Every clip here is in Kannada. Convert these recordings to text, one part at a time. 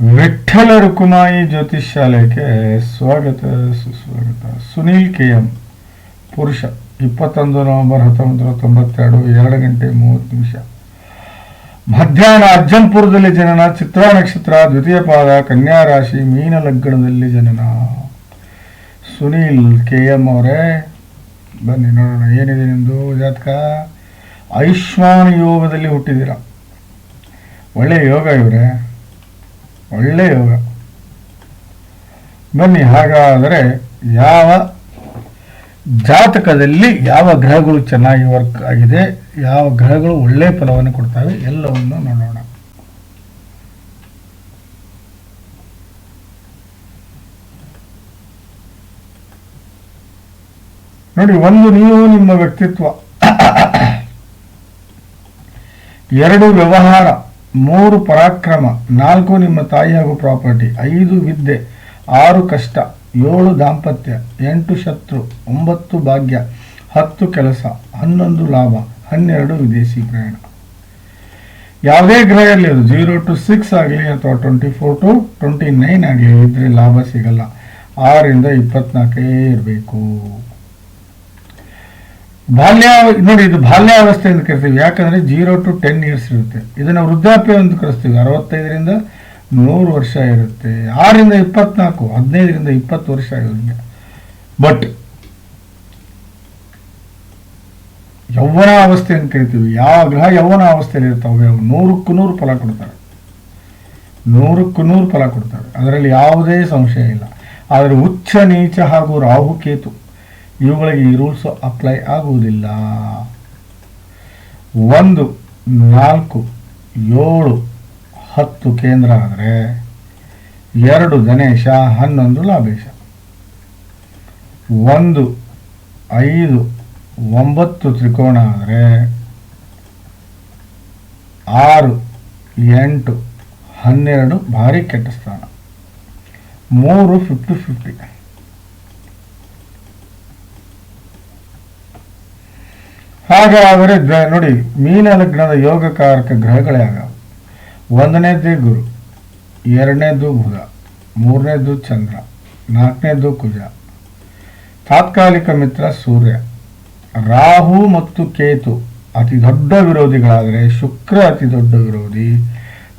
ವಿಠ್ಠಲ ರುಕುಮಾಯಿ ಶಾಲೆಗೆ ಸ್ವಾಗತ, ಸುಸ್ವಾಗತ. ಸುನೀಲ್ ಕೆ ಎಂ, ಪುರುಷ, ಇಪ್ಪತ್ತೊಂದು ನವೆಂಬರ್ ಹತ್ತೊಂಬತ್ತು ನೂರ ತೊಂಬತ್ತೆರಡು, ಎರಡು ಗಂಟೆ ಮೂವತ್ತು ನಿಮಿಷ. ಮಧ್ಯಾಹ್ನ ಅಜ್ಜಂಪುರದಲ್ಲಿ ಜನನ, ಚಿತ್ರ ನಕ್ಷತ್ರ, ದ್ವಿತೀಯ ಪಾದ, ಕನ್ಯಾ ರಾಶಿ, ಮೀನ ಲಗ್ನದಲ್ಲಿ ಜನನ. ಸುನೀಲ್ ಕೆ ಎಂ ಅವರೇ, ಬನ್ನಿ ನೋಡೋಣ, ಏನಿದೆ ನಿಮ್ಮದು ಜಾತಕ? ಆಯುಷ್ಮಾನ್ ಯೋಗದಲ್ಲಿ ಹುಟ್ಟಿದ್ದೀರಾ? ಒಳ್ಳೆಯ ಯೋಗ ಇವರೇ. ಒಳ್ಳೆ ಯೋಗ. ಬನ್ನಿ, ಹಾಗಾದರೆ ಯಾವ ಜಾತಕದಲ್ಲಿ ಯಾವ ಗ್ರಹಗಳು ಚೆನ್ನಾಗಿ ವರ್ಕ್ ಆಗಿದೆ, ಯಾವ ಗ್ರಹಗಳು ಒಳ್ಳೆ ಫಲವನ್ನು ಕೊಡ್ತವೆ, ಎಲ್ಲವನ್ನು ನೋಡೋಣ. ನೋಡಿ, ಒಂದು ನೀವು ನಿಮ್ಮ ವ್ಯಕ್ತಿತ್ವ. ಎರಡು ವ್ಯವಹಾರ. ಮೂರು ಪರಾಕ್ರಮ, ನಾಲ್ಕು ನಿಮ್ಮ ತಾಯಿ ಹಾಗೂ ಪ್ರಾಪರ್ಟಿ, ಐದು ವಿದ್ಯೆ, ಆರು ಕಷ್ಟ, ಏಳು ದಾಂಪತ್ಯ, ಎಂಟು ಶತ್ರು, ಒಂಬತ್ತು ಭಾಗ್ಯ, ಹತ್ತು ಕೆಲಸ, ಹನ್ನೊಂದು ಲಾಭ, ಹನ್ನೆರಡು ವಿದೇಶಿ ಪ್ರಯಾಣ. ಯಾವುದೇ ಗ್ರಹ ಇರಲಿ ಅದು ಜೀರೋ ಟು ಸಿಕ್ಸ್ ಆಗಲಿ ಅಥವಾ twenty four to twenty nine ಆಗಲಿ ಇದ್ರೆ ಲಾಭ ಸಿಗಲ್ಲ. ಆರರಿಂದ ಇಪ್ಪತ್ನಾಲ್ಕೇ ಇರಬೇಕು. ಬಾಲ್ಯ ನೋಡಿ, ಇದು ಬಾಲ್ಯಾವಸ್ಥೆ ಎಂದು ಕರಿತೀವಿ ಯಾಕಂದ್ರೆ ಜೀರೋ ಟು ಟೆನ್ ಇಯರ್ಸ್ ಇರುತ್ತೆ. ಇದನ್ನು ವೃದ್ಧಾಪ್ಯ ಅಂತ ಕರೆಸ್ತೀವಿ. ಅರವತ್ತೈದರಿಂದ ನೂರು ವರ್ಷ ಇರುತ್ತೆ. ಆರರಿಂದ ಇಪ್ಪತ್ನಾಲ್ಕು, ಹದಿನೈದರಿಂದ ಇಪ್ಪತ್ತು ವರ್ಷ ಇರುತ್ತೆ. ಬಟ್ ಯೌವನ ಅವಸ್ಥೆ ಅಂತ ಕರಿತೀವಿ ಯಾವ ಗ್ರಹ ಯೌವನ ಅವಸ್ಥೆಯಲ್ಲಿ ಇರ್ತಾವೆ, ಅವು ನೂರಕ್ಕೂ ನೂರು ಫಲ ಕೊಡ್ತಾರೆ. ನೂರಕ್ಕೂ ನೂರು ಫಲ ಕೊಡ್ತಾರೆ. ಅದರಲ್ಲಿ ಯಾವುದೇ ಸಂಶಯ ಇಲ್ಲ. ಆದರೆ ಉಚ್ಚ ನೀಚ ಹಾಗೂ ರಾಹು ಕೇತು ಇವುಗಳಿಗೆ ಈ ರೂಲ್ಸ್ ಅಪ್ಲೈ ಆಗುವುದಿಲ್ಲ. ಒಂದು, ನಾಲ್ಕು, ಏಳು, ಹತ್ತು ಕೇಂದ್ರ ಆದರೆ ಎರಡು ಗಣೇಶ, ಹನ್ನೊಂದು ಲಾಭೇಶ. ಒಂದು, ಐದು, ಒಂಬತ್ತು ತ್ರಿಕೋಣ ಆದರೆ ಆರು, ಎಂಟು, ಹನ್ನೆರಡು ಭಾರಿ ಕೆಟ್ಟ ಸ್ಥಾನ. ಮೂರು ಫಿಫ್ಟಿ ಫಿಫ್ಟಿ ಹಾಗಾದರೆ ನೋಡಿ ಮೀನ ಲಗ್ನದ ಯೋಗಕಾರಕ ಗ್ರಹಗಳೇ ಆಗ. ಒಂದನೇದೇ ಗುರು ಎರಡನೇದು ಬುಧ ಮೂರನೇದು ಚಂದ್ರ ನಾಲ್ಕನೇದು ಕುಜ. ತಾತ್ಕಾಲಿಕ ಮಿತ್ರ ಸೂರ್ಯ. ರಾಹು ಮತ್ತು ಕೇತು ಅತಿ ದೊಡ್ಡ ವಿರೋಧಿಗಳಾದರೆ ಶುಕ್ರ ಅತಿ ದೊಡ್ಡ ವಿರೋಧಿ,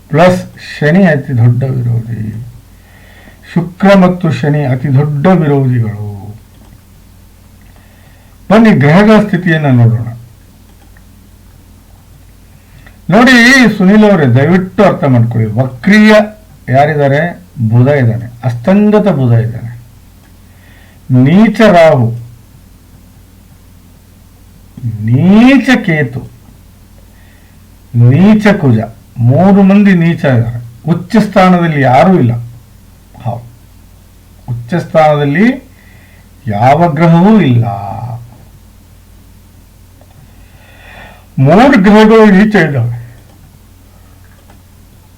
ಪ್ಲಸ್ ಶನಿ ಅತಿ ದೊಡ್ಡ ವಿರೋಧಿ. ಶುಕ್ರ ಮತ್ತು ಶನಿ ಅತಿ ದೊಡ್ಡ ವಿರೋಧಿಗಳು. ಬನ್ನಿ, ಗ್ರಹಗಳ ಸ್ಥಿತಿಯನ್ನು ನೋಡೋಣ. ನೋಡಿ, ಸುನಿಲ್ ಅವರೇ, ದಯವಿಟ್ಟು ಅರ್ಥ ಮಾಡ್ಕೊಳ್ಳಿ. ವಕ್ರೀಯ ಯಾರಿದ್ದಾರೆ? ಬುಧ ಇದ್ದಾನೆ. ಅಸ್ತಂಗತ ಬುಧ ಇದ್ದಾನೆ. ನೀಚ ರಾಹು. ನೀಚ ಕೇತು. ನೀಚ ಕುಜ. ಮೂರು ಮಂದಿ ನೀಚ ಇದ್ದಾರೆ. ಉಚ್ಚ ಸ್ಥಾನದಲ್ಲಿ ಯಾರೂ ಇಲ್ಲ. ಹೌದು ಉಚ್ಚ ಸ್ಥಾನದಲ್ಲಿ ಯಾವ ಗ್ರಹವೂ ಇಲ್ಲ. ಮೂರು ಗ್ರಹಗಳು ನೀಚ ಇದ್ದಾವೆ.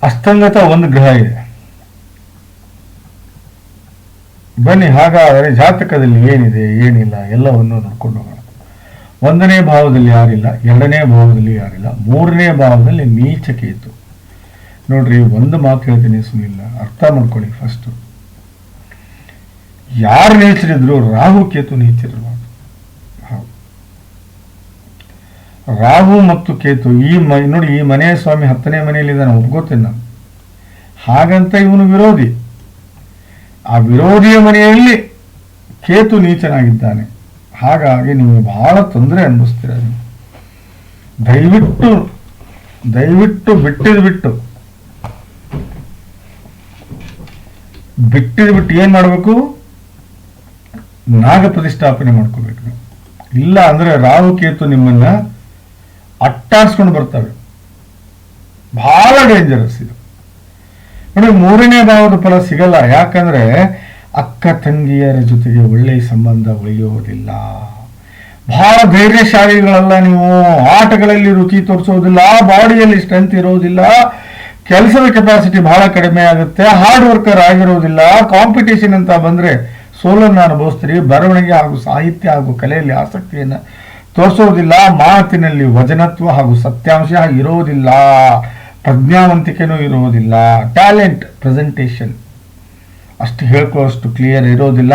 ಅಸ್ತಂಗತ ಒಂದು ಗ್ರಹ ಇದೆ. ಬನ್ನಿ, ಹಾಗಾದರೆ ಜಾತಕದಲ್ಲಿ ಏನಿದೆ, ಏನಿಲ್ಲ, ಎಲ್ಲವನ್ನು ನೋಡ್ಕೊಂಡು ಹೋಗೋಣ. ಒಂದನೇ ಭಾವದಲ್ಲಿ ಯಾರಿಲ್ಲ, ಎರಡನೇ ಭಾವದಲ್ಲಿ ಯಾರಿಲ್ಲ, ಮೂರನೇ ಭಾವದಲ್ಲಿ ನೀಚ ಕೇತು ನೋಡ್ರಿ, ಒಂದು ಮಾತು ಹೇಳ್ತೀನಿ ಸುನಿಲ್ಲ ಅರ್ಥ ಮಾಡ್ಕೊಳ್ಳಿ ಫಸ್ಟ್ ಯಾರು ನೀಚರಿದ್ರು ರಾಹು ಕೇತು ನೀಚರಿರ್ಬಾರ್ದು ಹೌದು ರಾಹು ಮತ್ತು ಕೇತು ಈ ಮ, ನೋಡಿ, ಈ ಮನೆಯ ಸ್ವಾಮಿ ಹತ್ತನೇ ಮನೆಯಲ್ಲಿ ಇದ್ದಾನೆ ಒಪ್ಕೋತೇನೆ ನಾನು ಹಾಗಂತ ಇವನು ವಿರೋಧಿ. ಆ ವಿರೋಧಿಯ ಮನೆಯಲ್ಲಿ ಕೇತು ನೀಚನಾಗಿದ್ದಾನೆ. ಹಾಗಾಗಿ ನಿಮಗೆ ಬಹಳ ತೊಂದರೆ ಅನುಭವಿಸ್ತೀರ ನೀವು. ದಯವಿಟ್ಟು ದಯವಿಟ್ಟು ಬಿಟ್ಟಿದ್ ಬಿಟ್ಟು ಬಿಟ್ಟಿದ್ ಬಿಟ್ಟು ಏನ್ ಮಾಡಬೇಕು? ನಾಗ ಪ್ರತಿಷ್ಠಾಪನೆ ಮಾಡ್ಕೋಬೇಕು ನೀವು. ಇಲ್ಲ ಅಂದ್ರೆ ರಾಹು, ಕೇತು ನಿಮ್ಮನ್ನ ಅಟ್ಟಾಡ್ಸ್ಕೊಂಡು ಬರ್ತವೆ ಬಹಳ ಡೇಂಜರಸ್ ಇದು. ನೋಡಿ ಮೂರನೇ ಭಾವದ ಫಲ ಸಿಗಲ್ಲ. ಯಾಕಂದ್ರೆ ಅಕ್ಕ ತಂಗಿಯರ ಜೊತೆಗೆ ಒಳ್ಳೆಯ ಸಂಬಂಧ ಉಳಿಯೋದಿಲ್ಲ. ಬಹಳ ಧೈರ್ಯಶಾಲಿಗಳಲ್ಲ ನೀವು. ಆಟಗಳಲ್ಲಿ ರುಚಿ ತೋರಿಸೋದಿಲ್ಲ, ಬಾಡಿಯಲ್ಲಿ ಸ್ಟ್ರೆಂತ್ ಇರೋದಿಲ್ಲ. ಕೆಲಸದ ಕೆಪಾಸಿಟಿ ಬಹಳ ಕಡಿಮೆ ಆಗುತ್ತೆ ಹಾರ್ಡ್ ವರ್ಕರ್ ಆಗಿರೋದಿಲ್ಲ. ಕಾಂಪಿಟೇಷನ್ ಅಂತ ಬಂದ್ರೆ ಸೋಲನ್ನು ಅನುಭವಿಸ್ತೀರಿ. ಬರವಣಿಗೆ ಹಾಗೂ ಸಾಹಿತ್ಯ ಹಾಗೂ ಕಲೆಯಲ್ಲಿ ಆಸಕ್ತಿಯನ್ನು ತೋರಿಸೋದಿಲ್ಲ, ಮಾತಿನಲ್ಲಿ ವಚನತ್ವ ಹಾಗೂ ಸತ್ಯಾಂಶ ಇರೋದಿಲ್ಲ, ಪ್ರಜ್ಞಾವಂತಿಕೆನೂ ಇರೋದಿಲ್ಲ, ಟ್ಯಾಲೆಂಟ್ ಪ್ರೆಸೆಂಟೇಷನ್. ಅಷ್ಟು ಹೇಳ್ಕೊಳ್ಳೋಷ್ಟು ಕ್ಲಿಯರ್ ಇರೋದಿಲ್ಲ.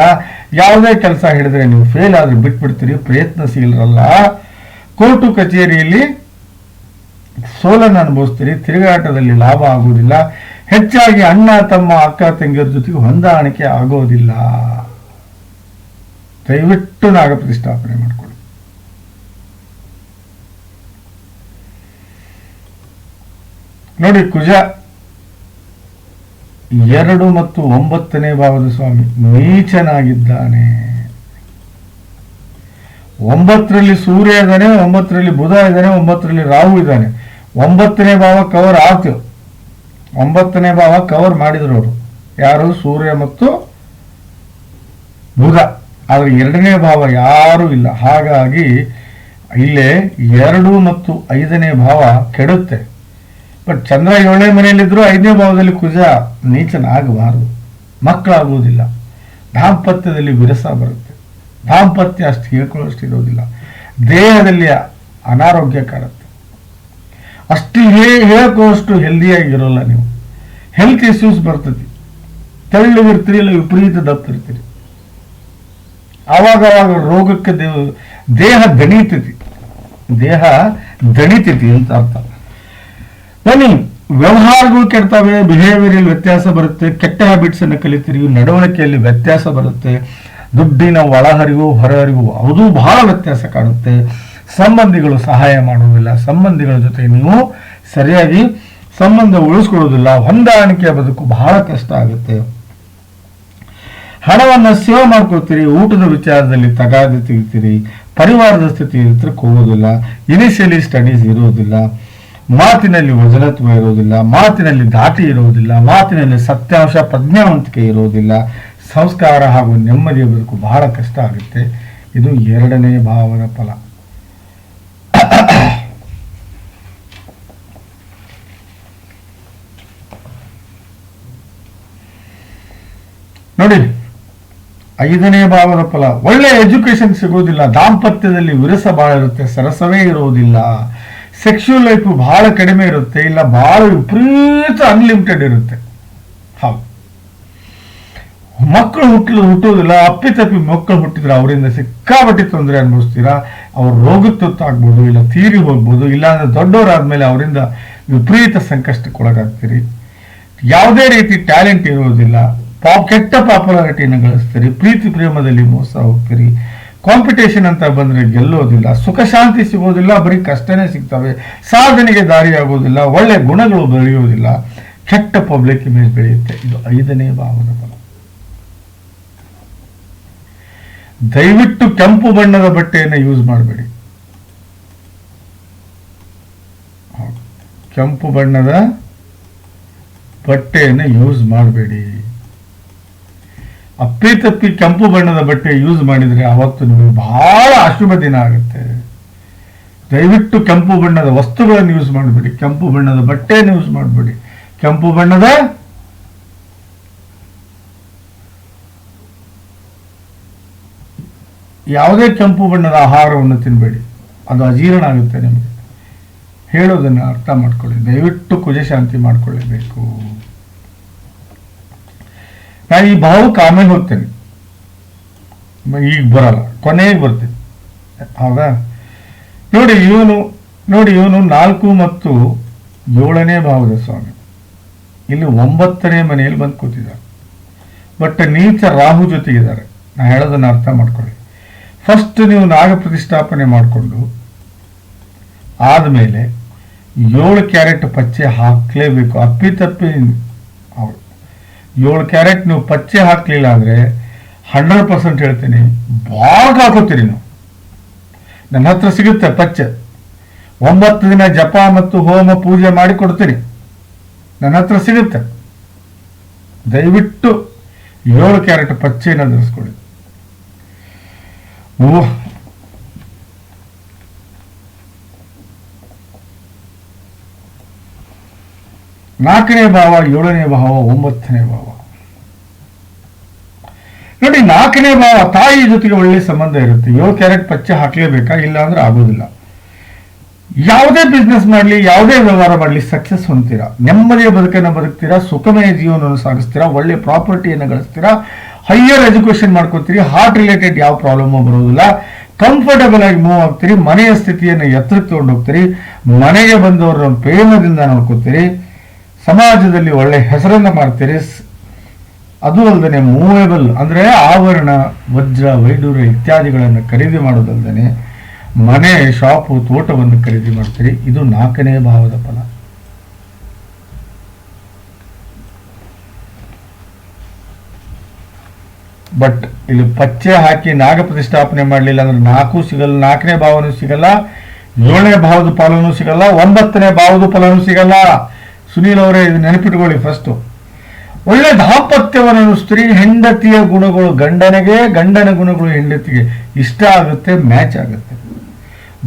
ಯಾವುದೇ ಕೆಲಸ ಹಿಡಿದ್ರೆ ನೀವು ಫೇಲ್ ಆದರೆ ಬಿಟ್ಬಿಡ್ತೀರಿ, ಪ್ರಯತ್ನಶೀಲರಲ್ಲ. ಕೋರ್ಟು ಕಚೇರಿಯಲ್ಲಿ ಸೋಲನ್ನು ಅನುಭವಿಸ್ತೀರಿ, ತಿರುಗಾಟದಲ್ಲಿ ಲಾಭ ಆಗುವುದಿಲ್ಲ ಹೆಚ್ಚಾಗಿ ಅಣ್ಣ, ತಮ್ಮ, ಅಕ್ಕ, ತಂಗಿಯರ ಜೊತೆಗೆ ಹೊಂದಾಣಿಕೆ ಆಗೋದಿಲ್ಲ. ದಯವಿಟ್ಟು ನಾಗ ಪ್ರತಿಷ್ಠಾಪನೆ ಮಾಡಿಕೊಳ್ಳಿ. ನೋಡಿ, ಕುಜ. ಎರಡು ಮತ್ತು ಒಂಬತ್ತನೇ ಭಾವದ ಸ್ವಾಮಿ, ನೀಚನಾಗಿದ್ದಾನೆ. ಒಂಬತ್ತರಲ್ಲಿ ಸೂರ್ಯ ಇದ್ದಾನೆ, ಒಂಬತ್ತರಲ್ಲಿ ಬುಧ ಇದ್ದಾನೆ, ಒಂಬತ್ತರಲ್ಲಿ ರಾಹು ಇದ್ದಾನೆ. ಒಂಬತ್ತನೇ ಭಾವ ಕವರ್ ಆತು ಒಂಬತ್ತನೇ ಭಾವ ಕವರ್ ಮಾಡಿದ್ರು ಅವರು. ಯಾರು? ಸೂರ್ಯ ಮತ್ತು ಬುಧ. ಆದ್ರೆ ಎರಡನೇ ಭಾವ ಯಾರೂ ಇಲ್ಲ. ಹಾಗಾಗಿ ಇಲ್ಲೇ ಎರಡು ಮತ್ತು ಐದನೇ ಭಾವ ಕೆಡುತ್ತೆ. ಬಟ್ ಚಂದ್ರ ಏಳನೇ ಮನೆಯಲ್ಲಿದ್ದರೂ ಐದನೇ ಭಾವದಲ್ಲಿ ಕುಜ ನೀಚನಾಗಬಾರದು. ಮಕ್ಕಳಾಗುವುದಿಲ್ಲ. ದಾಂಪತ್ಯದಲ್ಲಿ ವಿರಸ ಬರುತ್ತೆ. ದಾಂಪತ್ಯ ಅಷ್ಟು ಹೇಳ್ಕೊಳ್ಳೋಷ್ಟು ಇರೋದಿಲ್ಲ. ದೇಹದಲ್ಲಿ ಅನಾರೋಗ್ಯ ಕಾಡುತ್ತೆ. ಅಷ್ಟು ಹೇ ಹೇಳ್ಕೊಳ್ಳೋಷ್ಟು ಹೆಲ್ದಿಯಾಗಿರೋಲ್ಲ ನೀವು. ಹೆಲ್ತ್ ಇಶ್ಯೂಸ್ ಬರ್ತದೆ. ತೆಳ್ಳಗಿರ್ತೀರಿ ಇಲ್ಲ ವಿಪರೀತ ದಪ್ಪಿರ್ತೀರಿ ಆವಾಗವಾಗ ರೋಗಕ್ಕೆ ದೇಹ ದಣಿತೈತಿ ದೇಹ ದಣಿತೈತಿ ಅಂತ ಅರ್ಥ. ಬನ್ನಿ, ವ್ಯವಹಾರಗಳು ಕೆಡ್ತವೆ ಬಿಹೇವಿಯರ್ ವ್ಯತ್ಯಾಸ ಬರುತ್ತೆ, ಕೆಟ್ಟ ಹ್ಯಾಬಿಟ್ಸ್ ಅನ್ನು ಕಲಿತೀರಿ, ನಡವಳಿಕೆಯಲ್ಲಿ ವ್ಯತ್ಯಾಸ ಬರುತ್ತೆ, ದುಡ್ಡಿನ ಒಳಹರಿವು, ಹೊರಹರಿವು, ಅದು ಬಹಳ ವ್ಯತ್ಯಾಸ ಕಾಣುತ್ತೆ ಸಂಬಂಧಿಗಳು ಸಹಾಯ ಮಾಡುವುದಿಲ್ಲ, ಸಂಬಂಧಿಗಳ ಜೊತೆ ನೀವು ಸರಿಯಾಗಿ ಸಂಬಂಧ ಉಳಿಸ್ಕೊಳ್ಳೋದಿಲ್ಲ ಹೊಂದಾಣಿಕೆ ಬದುಕು ಬಹಳ ಕಷ್ಟ ಆಗುತ್ತೆ. ಹಣವನ್ನು ಸೇವ್ ಮಾಡ್ಕೊಳ್ತೀರಿ, ಊಟದ ವಿಚಾರದಲ್ಲಿ ತಗಾದೆ ತೆಗಿತೀರಿ, ಪರಿವಾರದ ಸ್ಥಿತಿ ಹತ್ರಕ್ಕೆ ಹೋಗೋದಿಲ್ಲ ಇನಿಷಿಯಲಿ ಸ್ಟಡೀಸ್ ಇರೋದಿಲ್ಲ ಮಾತಿನಲ್ಲಿ ವಜನತ್ವ ಇರೋದಿಲ್ಲ, ಮಾತಿನಲ್ಲಿ ದಾಟಿ ಇರುವುದಿಲ್ಲ ಮಾತಿನಲ್ಲಿ ಸತ್ಯಾಂಶ ಪ್ರಜ್ಞಾವಂತಿಕೆ ಇರುವುದಿಲ್ಲ ಸಂಸ್ಕಾರ ಹಾಗೂ ನೆಮ್ಮದಿಯ ಬದುಕು ಬಹಳ ಕಷ್ಟ ಆಗುತ್ತೆ. ಇದು ಎರಡನೇ ಭಾವದ ಫಲ. ನೋಡಿ, ಐದನೇ ಭಾವದ ಫಲ, ಒಳ್ಳೆ ಎಜುಕೇಶನ್ ಸಿಗೋದಿಲ್ಲ, ದಾಂಪತ್ಯದಲ್ಲಿ ವಿರಸ ಬಹಳ ಇರುತ್ತೆ, ಸರಸವೇ ಇರುವುದಿಲ್ಲ ಸೆಕ್ಷುವಲ್ ಲೈಫ್ ಬಹಳ ಕಡಿಮೆ ಇರುತ್ತೆ, ಇಲ್ಲ ಬಹಳ ವಿಪರೀತ ಅನ್ಲಿಮಿಟೆಡ್ ಇರುತ್ತೆ. ಹೌದು. ಮಕ್ಕಳು ಹುಟ್ಟಲು ಹುಟ್ಟೋದಿಲ್ಲ ಅಪ್ಪಿತಪ್ಪಿ ಮಕ್ಕಳು ಹುಟ್ಟಿದ್ರೆ ಅವರಿಂದ ಸಿಕ್ಕಾಪಟ್ಟಿ ತೊಂದರೆ ಅನುಭವಿಸ್ತೀರಾ? ಅವ್ರ ರೋಗ ತುತ್ತಾಗ್ಬೋದು ಇಲ್ಲ ತೀರಿ ಹೋಗ್ಬೋದು, ಇಲ್ಲ ಅಂದ್ರೆ ದೊಡ್ಡವರಾದ್ಮೇಲೆ ಅವರಿಂದ ವಿಪರೀತ ಸಂಕಷ್ಟಕ್ಕೆ ಒಳಗಾಗ್ತೀರಿ ಯಾವುದೇ ರೀತಿ ಟ್ಯಾಲೆಂಟ್ ಇರೋದಿಲ್ಲ, ಪಾಪ್, ಕೆಟ್ಟ ಪಾಪ್ಯುಲಾರಿಟಿಯನ್ನು ಗಳಿಸ್ತೀರಿ, ಪ್ರೀತಿ ಪ್ರೇಮದಲ್ಲಿ ಮೋಸ ಹೋಗ್ತೀರಿ. ಕಾಂಪಿಟೇಷನ್ ಅಂತ ಬಂದರೆ ಗೆಲ್ಲೋದಿಲ್ಲ, ಸುಖ ಶಾಂತಿ ಸಿಗೋದಿಲ್ಲ, ಬರೀ ಕಷ್ಟನೇ ಸಿಗ್ತವೆ, ಸಾಧನೆಗೆ ದಾರಿಯಾಗೋದಿಲ್ಲ, ಒಳ್ಳೆ ಗುಣಗಳು ಬೆಳೆಯೋದಿಲ್ಲ, ಕೆಟ್ಟ ಪಬ್ಲಿಕ್ ಇಮೇಜ್ ಬೆಳೆಯುತ್ತೆ. ಇದು ಐದನೇ ಭಾವನ. ಫಲ ದಯವಿಟ್ಟು ಕೆಂಪು ಬಣ್ಣದ ಬಟ್ಟೆಯನ್ನು ಯೂಸ್ ಮಾಡಬೇಡಿ. ಕೆಂಪು ಬಣ್ಣದ ಬಟ್ಟೆಯನ್ನು ಯೂಸ್ ಮಾಡಬೇಡಿ. ಅಪ್ಪಿ ತಪ್ಪಿ ಕೆಂಪು ಬಣ್ಣದ ಬಟ್ಟೆ ಯೂಸ್ ಮಾಡಿದರೆ ಅವತ್ತು ನಿಮಗೆ ಬಹಳ ಅಶುಭ ದಿನ ಆಗುತ್ತೆ. ದಯವಿಟ್ಟು ಕೆಂಪು ಬಣ್ಣದ ವಸ್ತುಗಳನ್ನು ಯೂಸ್ ಮಾಡಬೇಡಿ. ಕೆಂಪು ಬಣ್ಣದ ಬಟ್ಟೆಯನ್ನು ಯೂಸ್ ಮಾಡಬೇಡಿ. ಕೆಂಪು ಬಣ್ಣದ ಯಾವುದೇ ಕೆಂಪು ಬಣ್ಣದ ಆಹಾರವನ್ನು ತಿನ್ನಬೇಡಿ ಅದು ಅಜೀರ್ಣ ಆಗುತ್ತೆ ನಿಮಗೆ. ಹೇಳೋದನ್ನು ಅರ್ಥ ಮಾಡ್ಕೊಳ್ಳಿ. ದಯವಿಟ್ಟು ಕುಜಶಾಂತಿ ಮಾಡ್ಕೊಳ್ಳೇಬೇಕು. ನಾನು ಈ ಭಾವಕ್ಕೆ ಆಮೇಲೆ ಹೋಗ್ತೇನೆ. ಈಗ ಬರಲ್ಲ, ಕೊನೆಗೆ ಬರ್ತೀನಿ. ಹೌದಾ? ನೋಡಿ ಇವನು ನೋಡಿ ಇವನು ನಾಲ್ಕು ಮತ್ತು ಏಳನೇ ಭಾವದ ಸ್ವಾಮಿ. ಇಲ್ಲಿ ಒಂಬತ್ತನೇ ಮನೆಯಲ್ಲಿ ಬಂದು ಕೂತಿದ್ದಾರೆ. ಬಟ್ ನೀಚ ರಾಹು ಜೊತೆಗಿದ್ದಾರೆ. ನಾ ಹೇಳೋದನ್ನ ಅರ್ಥ ಮಾಡ್ಕೊಳ್ಳಿ. ಫಸ್ಟ್ ನೀವು ನಾಗ ಪ್ರತಿಷ್ಠಾಪನೆ ಮಾಡಿಕೊಂಡು ಆದಮೇಲೆ ಏಳು ಕ್ಯಾರೆಟ್ ಪಚ್ಚೆ ಹಾಕಲೇಬೇಕು. ಅಪ್ಪಿತಪ್ಪಿ ಏಳು ಕ್ಯಾರೆಟ್ ನೀವು ಪಚ್ಚೆ ಹಾಕಲಿಲ್ಲ ಅಂದರೆ ಹಂಡ್ರೆಡ್ ಪರ್ಸೆಂಟ್ ಹೇಳ್ತೀನಿ ಭಾಳ ಹಾಕೋತೀರಿ ನೀವು. ನನ್ನ ಹತ್ರ ಸಿಗುತ್ತೆ ಪಚ್ಚೆ. ಒಂಬತ್ತು ದಿನ ಜಪ ಮತ್ತು ಹೋಮ ಪೂಜೆ ಮಾಡಿ ಕೊಡ್ತೀನಿ. ನನ್ನ ಹತ್ರ ಸಿಗುತ್ತೆ. ದಯವಿಟ್ಟು ಏಳು ಕ್ಯಾರೆಟ್ ಪಚ್ಚೆಯನ್ನು ಧರಿಸ್ಕೊಳ್ಳಿ. ಓ ನಾಲ್ಕನೇ ಭಾವ, ಏಳನೇ ಭಾವ, ಒಂಬತ್ತನೇ ಭಾವ. ನೋಡಿ, ನಾಲ್ಕನೇ ಭಾವ, ತಾಯಿ ಜೊತೆಗೆ ಒಳ್ಳೆ ಸಂಬಂಧ ಇರುತ್ತೆ. ಏಳು ಕ್ಯಾರೆಟ್ ಪಚ್ಚೆ ಹಾಕಲೇಬೇಕಾ? ಇಲ್ಲ ಅಂದ್ರೆ ಆಗೋದಿಲ್ಲ. ಯಾವುದೇ ಬಿಸ್ನೆಸ್ ಮಾಡಲಿ, ಯಾವುದೇ ವ್ಯವಹಾರ ಮಾಡಲಿ ಸಕ್ಸಸ್ ಹೊಂದ್ತೀರಾ? ನೆಮ್ಮದಿಯ ಬದುಕನ್ನು ಬದುಕ್ತೀರಾ? ಸುಖಮಯ ಜೀವನವನ್ನು ಸಾಗಿಸ್ತೀರಾ? ಒಳ್ಳೆ ಪ್ರಾಪರ್ಟಿಯನ್ನು ಗಳಿಸ್ತೀರಾ? ಹೈಯರ್ ಎಜುಕೇಷನ್ ಮಾಡ್ಕೋತೀರಿ? ಹಾರ್ಟ್ ರಿಲೇಟೆಡ್ ಯಾವ ಪ್ರಾಬ್ಲಮು ಬರೋದಿಲ್ಲ. ಕಂಫರ್ಟಬಲ್ ಆಗಿ ಮೂವ್ ಆಗ್ತೀರಿ. ಮನೆಯ ಸ್ಥಿತಿಯನ್ನು ಎತ್ತರಕ್ಕೆ ಹೋಗ್ತೀರಿ ಮನೆಗೆ ಬಂದವರನ್ನು ಪ್ರೇಮದಿಂದ ನೋಡ್ಕೋತೀರಿ. ಸಮಾಜದಲ್ಲಿ ಒಳ್ಳೆ ಹೆಸರನ್ನು ಮಾಡ್ತೀರಿ. ಅದು ಅಲ್ಲದೆ ಮೂವೇಬಲ್ ಅಂದ್ರೆ ಆವರಣ, ವಜ್ರ, ವೈಡೂರ್ಯ ಇತ್ಯಾದಿಗಳನ್ನು ಖರೀದಿ ಮಾಡೋದಲ್ಲದೆ ಮನೆ, ಶಾಪು, ತೋಟವನ್ನು ಖರೀದಿ ಮಾಡ್ತೀರಿ. ಇದು ನಾಲ್ಕನೇ ಭಾವದ ಫಲ. ಬಟ್ ಇಲ್ಲಿ ಪಚ್ಚೆ ಹಾಕಿ ನಾಗ ಪ್ರತಿಷ್ಠಾಪನೆ ಮಾಡಲಿಲ್ಲ ಅಂದ್ರೆ ನಾಲ್ಕು ಸಿಗಲ್ಲ, ನಾಲ್ಕನೇ ಭಾವನೂ ಸಿಗಲ್ಲ, ಏಳನೇ ಭಾವದ ಫಲನೂ ಸಿಗಲ್ಲ, ಒಂಬತ್ತನೇ ಭಾವದ ಫಲನೂ ಸಿಗಲ್ಲ. ಸುನೀಲ್ ಅವರೇ ಇದು ನೆನಪಿಟ್ಕೊಳ್ಳಿ ಫಸ್ಟು ಒಳ್ಳೆ ದಾಂಪತ್ಯವನ್ನು ಸ್ತ್ರೀ ಹೆಂಡತಿಯ ಗುಣಗಳು, ಗಂಡನಿಗೆ, ಗಂಡನ ಗುಣಗಳು, ಹೆಂಡತಿಗೆ ಇಷ್ಟ ಆಗುತ್ತೆ ಮ್ಯಾಚ್ ಆಗುತ್ತೆ.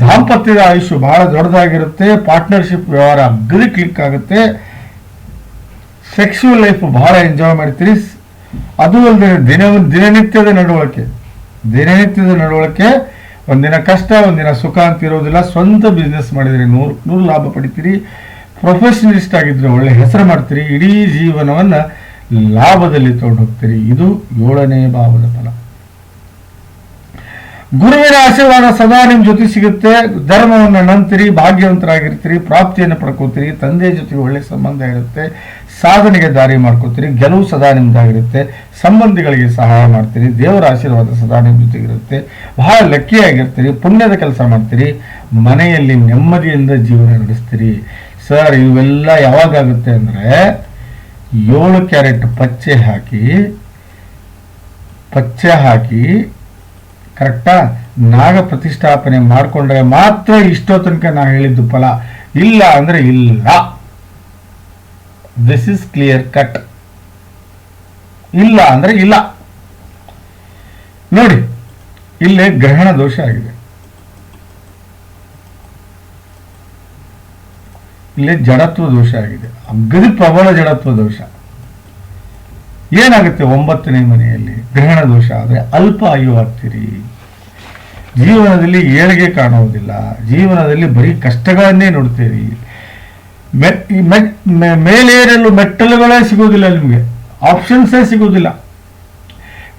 ದಾಂಪತ್ಯದ ಆಯುಷ್ಯ ಬಹಳ ದೊಡ್ಡದಾಗಿರುತ್ತೆ ಪಾರ್ಟ್ನರ್ಶಿಪ್ ವ್ಯವಹಾರ ಅಗ್ರಿ ಕ್ಲಿಕ್ ಆಗುತ್ತೆ. ಸೆಕ್ಸುವಲ್ ಲೈಫ್ ಬಹಳ ಎಂಜಾಯ್ ಮಾಡ್ತೀರಿ. ಅದು ಅಲ್ಲದೆ ದಿನ ದಿನನಿತ್ಯದ ನಡವಳಿಕೆ. ದಿನನಿತ್ಯದ ನಡವಳಿಕೆ, ಒಂದಿನ ಕಷ್ಟ, ಒಂದಿನ ಸುಖ ಅಂತ ಇರೋದಿಲ್ಲ. ಸ್ವಂತ ಬಿಸ್ನೆಸ್ ಮಾಡಿದ್ರೆ ನೂರು ನೂರು ಲಾಭ ಪಡಿತೀರಿ. ಪ್ರೊಫೆಷನಲಿಸ್ಟ್ ಆಗಿದ್ರೆ ಒಳ್ಳೆ ಹೆಸರು ಮಾಡ್ತೀರಿ, ಇಡೀ ಜೀವನವನ್ನ ಲಾಭದಲ್ಲಿ ತಗೊಂಡು ಹೋಗ್ತೀರಿ. ಇದು ಏಳನೇ ಭಾವದ ಫಲ. ಗುರುವಿನ ಆಶೀರ್ವಾದ ಸದಾ ನಿಮ್ ಜೊತೆ ಸಿಗುತ್ತೆ. ಧರ್ಮವನ್ನು ನಂಬ್ತೀರಿ, ಭಾಗ್ಯವಂತರಾಗಿರ್ತೀರಿ, ಪ್ರಾಪ್ತಿಯನ್ನು ಪಡ್ಕೋತೀರಿ, ತಂದೆ ಜೊತೆಗೆ ಒಳ್ಳೆ ಸಂಬಂಧ ಇರುತ್ತೆ. ಸಾಧನೆಗೆ ದಾರಿ ಮಾಡ್ಕೋತೀರಿ, ಗೆಲುವು ಸದಾ ನಿಮ್ದಾಗಿರುತ್ತೆ. ಸಂಬಂಧಿಗಳಿಗೆ ಸಹಾಯ ಮಾಡ್ತೀರಿ, ದೇವರ ಆಶೀರ್ವಾದ ಸದಾ ನಿಮ್ ಜೊತೆಗಿರುತ್ತೆ ಬಹಳ ಲಕ್ಕಿಯಾಗಿರ್ತೀರಿ, ಪುಣ್ಯದ ಕೆಲಸ ಮಾಡ್ತೀರಿ, ಮನೆಯಲ್ಲಿ ನೆಮ್ಮದಿಯಿಂದ ಜೀವನ ನಡೆಸ್ತೀರಿ. ಸರ್, ಇವೆಲ್ಲ ಯಾವಾಗುತ್ತೆ ಅಂದ್ರೆ ಏಳು ಕ್ಯಾರೆಟ್ ಪಚ್ಚೆ ಹಾಕಿ ಪಚ್ಚೆ ಹಾಕಿ ಕರೆಕ್ಟಾ ನಾಗ ಪ್ರತಿಷ್ಠಾಪನೆ ಮಾಡಿಕೊಂಡ್ರೆ ಮಾತ್ರ ಇಷ್ಟೋ ತನಕ ನಾ ಹೇಳಿದ್ದು ಫಲ. ಇಲ್ಲ ಅಂದ್ರೆ ಇಲ್ಲ. ದಿಸ್ ಇಸ್ ಕ್ಲಿಯರ್ ಕಟ್ ಇಲ್ಲ ಅಂದ್ರೆ ಇಲ್ಲ. ನೋಡಿ, ಇಲ್ಲಿ ಗ್ರಹಣ ದೋಷ ಆಗಿದೆ. ಇಲ್ಲಿ ಜಡತ್ವ ದೋಷ ಆಗಿದೆ. ಅಗದಿ ಪ್ರಬಲ ಜಡತ್ವ ದೋಷ. ಏನಾಗುತ್ತೆ ಒಂಬತ್ತನೇ ಮನೆಯಲ್ಲಿ? ಗ್ರಹಣ ದೋಷ ಆದರೆ ಅಲ್ಪ ಆಯು ಆಗ್ತೀರಿ. ಜೀವನದಲ್ಲಿ ಏಳಿಗೆ ಕಾಣುವುದಿಲ್ಲ. ಜೀವನದಲ್ಲಿ ಬರೀ ಕಷ್ಟಗಳನ್ನೇ ನೋಡ್ತೀರಿ. ಮೆ ಮೇಲೇರಲು ಮೆಟ್ಟಲುಗಳೇ ಸಿಗುವುದಿಲ್ಲ ನಿಮಗೆ. ಆಪ್ಷನ್ಸೇ ಸಿಗುವುದಿಲ್ಲ.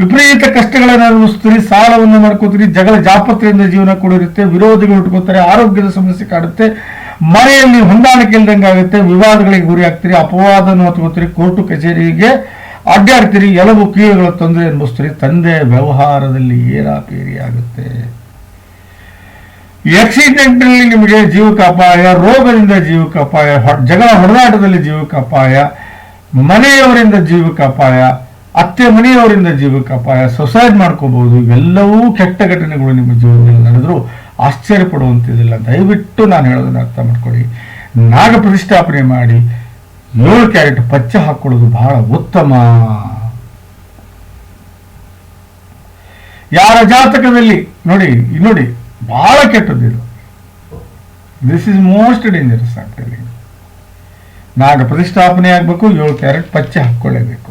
ವಿಪರೀತ ಕಷ್ಟಗಳನ್ನು ಅನುಭವಿಸ್ತೀರಿ, ಸಾಲವನ್ನು ಮಾಡ್ಕೋತೀರಿ, ಜಗಳ ಜಾಪತ್ರೆಯಿಂದ ಜೀವನ ಕೂಡ ಇರುತ್ತೆ ವಿರೋಧಿಗಳು ಹುಟ್ಕೋತಾರೆ, ಆರೋಗ್ಯದ ಸಮಸ್ಯೆ ಕಾಡುತ್ತೆ ಮನೆಯಲ್ಲಿ ಹೊಂದಾಣಿಕೆ ಇಲ್ದಂಗೆ ಆಗುತ್ತೆ, ವಿವಾದಗಳಿಗೆ ಗುರಿ ಆಗ್ತೀರಿ ಅಪವಾದನ ಹೊತ್ಕೋತೀರಿ ಕೋರ್ಟು ಕಚೇರಿಗೆ ಅಡ್ಡಾಡ್ತೀರಿ, ಎಲ್ಲವೂ ಕೀಳುಗಳ ತೊಂದರೆ ಅನುಭವಿಸ್ತೀರಿ, ತಂದೆ ವ್ಯವಹಾರದಲ್ಲಿ ಏರಾಪೇರಿ ಆಗುತ್ತೆ. ಆಕ್ಸಿಡೆಂಟ್ನಲ್ಲಿ ನಿಮಗೆ ಜೀವಕ ಅಪಾಯ ರೋಗದಿಂದ ಜೀವಕ ಅಪಾಯ ಜಗಳ ಹೊಡೆದಾಟದಲ್ಲಿ ಜೀವಕ ಅಪಾಯ ಮನೆಯವರಿಂದ ಜೀವಕ ಅಪಾಯ ಅತ್ತೆ ಮನೆಯವರಿಂದ ಜೀವಕ ಅಪಾಯ ಸೊಸೈಡ್ ಮಾಡ್ಕೋಬಹುದು, ಇವೆಲ್ಲವೂ ಕೆಟ್ಟ ಘಟನೆಗಳು ನಿಮ್ಮ ಜೀವನದಲ್ಲಿ ನಡೆದ್ರು. ಆಶ್ಚರ್ಯ ಪಡುವಂತಿದ್ದಿಲ್ಲ ದಯವಿಟ್ಟು ನಾನು ಹೇಳೋದನ್ನ ಅರ್ಥ ಮಾಡ್ಕೊಳ್ಳಿ. ನಾಗ ಪ್ರತಿಷ್ಠಾಪನೆ ಮಾಡಿ ಏಳು ಕ್ಯಾರೆಟ್ ಪಚ್ಚೆ ಹಾಕೊಳ್ಳೋದು ಬಹಳ ಉತ್ತಮ. ಯಾರ ಜಾತಕದಲ್ಲಿ, ನೋಡಿ ನೋಡಿ, ಬಹಳ ಕೆಟ್ಟದ್ದು ಇದು. ದಿಸ್ ಇಸ್ ಮೋಸ್ಟ್ ಡೇಂಜರಸ್ ಆಗ್ತದೆ ನಾಗ ಪ್ರತಿಷ್ಠಾಪನೆ ಆಗಬೇಕು, ಏಳು ಕ್ಯಾರೆಟ್ ಪಚ್ಚೆ ಹಾಕೊಳ್ಳೇಬೇಕು